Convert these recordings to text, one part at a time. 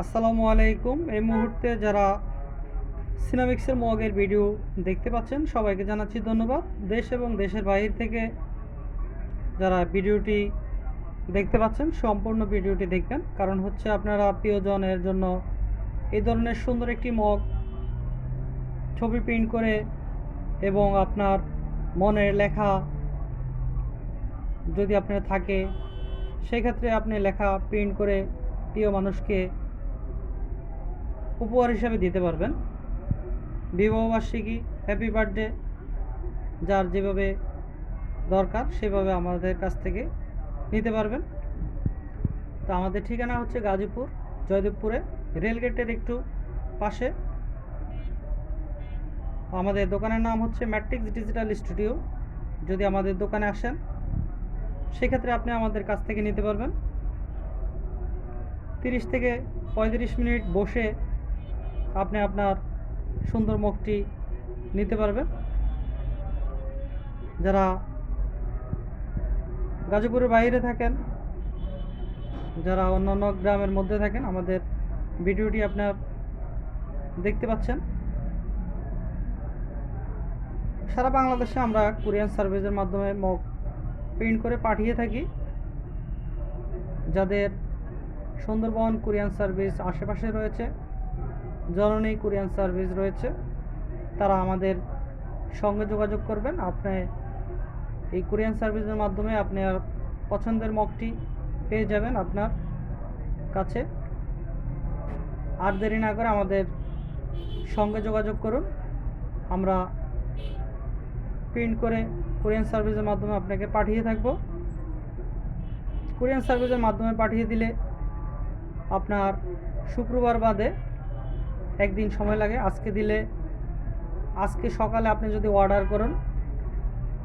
আসসালামু আলাইকুম। এই মুহূর্তে যারা সিনামিক্সের মগের ভিডিও দেখতে পাচ্ছেন, সবাইকে জানাচ্ছি ধন্যবাদ। দেশ এবং দেশের বাইরে থেকে যারা ভিডিওটি দেখতে পাচ্ছেন, সম্পূর্ণ ভিডিওটি দেখবেন। কারণ হচ্ছে আপনারা প্রিয়জনের জন্য এই ধরনের সুন্দর একটি মগ ছবি প্রিন্ট করে এবং আপনার মনের লেখা যদি আপনার থাকে, সেক্ষেত্রে আপনি লেখা প্রিন্ট করে প্রিয় মানুষকে উপহার হিসাবে দিতে পারবেন। বিবাহবার্ষিকী হ্যাপি বার্থডে যার যেভাবে দরকার সেভাবে আমাদের কাছ থেকে নিতে পারবেন। তো আমাদের ঠিকানা হচ্ছে গাজীপুর, জয়দেবপুরে রেলগেটের একটু পাশে। আমাদের দোকানের নাম হচ্ছে ম্যাট্রিক্স ডিজিটাল স্টুডিও। যদি আমাদের দোকানে আসেন, সেক্ষেত্রে আপনি আমাদের কাছ থেকে নিতে পারবেন। তিরিশ থেকে পঁয়ত্রিশ মিনিট বসে আপনি আপনার সুন্দর মুখটি নিতে পারবেন। যারা গাজীপুরের বাইরে থাকেন, যারা অন্যান্য গ্রামের মধ্যে থাকেন, আমাদের ভিডিওটি আপনার দেখতে পাচ্ছেন। সারা বাংলাদেশে আমরা কুরিয়ান সার্ভিসের মাধ্যমে মগ প্রিন্ট করে পাঠিয়ে থাকি। যাদের সুন্দরবন কুরিয়ান সার্ভিস আশেপাশে রয়েছে জননী কোরিয়ান সার্ভিস রয়েছে। তারা আমাদের সঙ্গে যোগাযোগ করবেন। আপনি এই কুরিয়ান সার্ভিসের মাধ্যমে আপনার পছন্দের মগটি পেয়ে যাবেন আপনার কাছে। আর দেরি না করে আমাদের সঙ্গে যোগাযোগ করুন। আমরা প্রিন্ট করে কোরিয়ান সার্ভিসের মাধ্যমে আপনাকে পাঠিয়ে থাকব। কুরিয়ান সার্ভিসের মাধ্যমে পাঠিয়ে দিলে আপনার শুক্রবার বাদে একদিন সময় লাগে। আজকে দিলে, আজকে সকালে আপনি যদি অর্ডার করুন,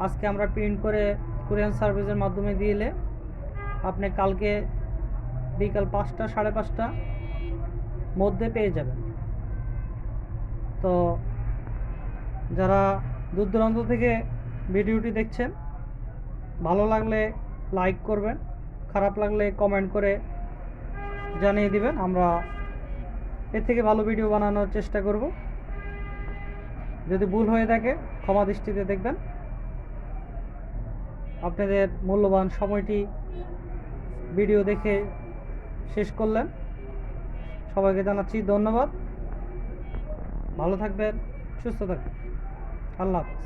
আজকে আমরা প্রিন্ট করে কুরিয়ান সার্ভিসের মাধ্যমে দিলে আপনি কালকে বিকাল পাঁচটা, সাড়ে পাঁচটা মধ্যে পেয়ে যাবেন। তো যারা দূর দূরান্ত থেকে ভিডিওটি দেখছেন, ভালো লাগলে লাইক করবেন, খারাপ লাগলে কমেন্ট করে জানিয়ে দিবেন। আমরা এর থেকে ভালো ভিডিও বানানোর চেষ্টা করব। যদি ভুল হয়ে থাকে, ক্ষমা দৃষ্টিতে দেখবেন। আপনাদের মূল্যবান সময়টি ভিডিও দেখে শেষ করলেন। সবাইকে জানাচ্ছি ধন্যবাদ। ভালো থাকবেন, সুস্থ থাকবেন। আল্লাহ হাফিজ।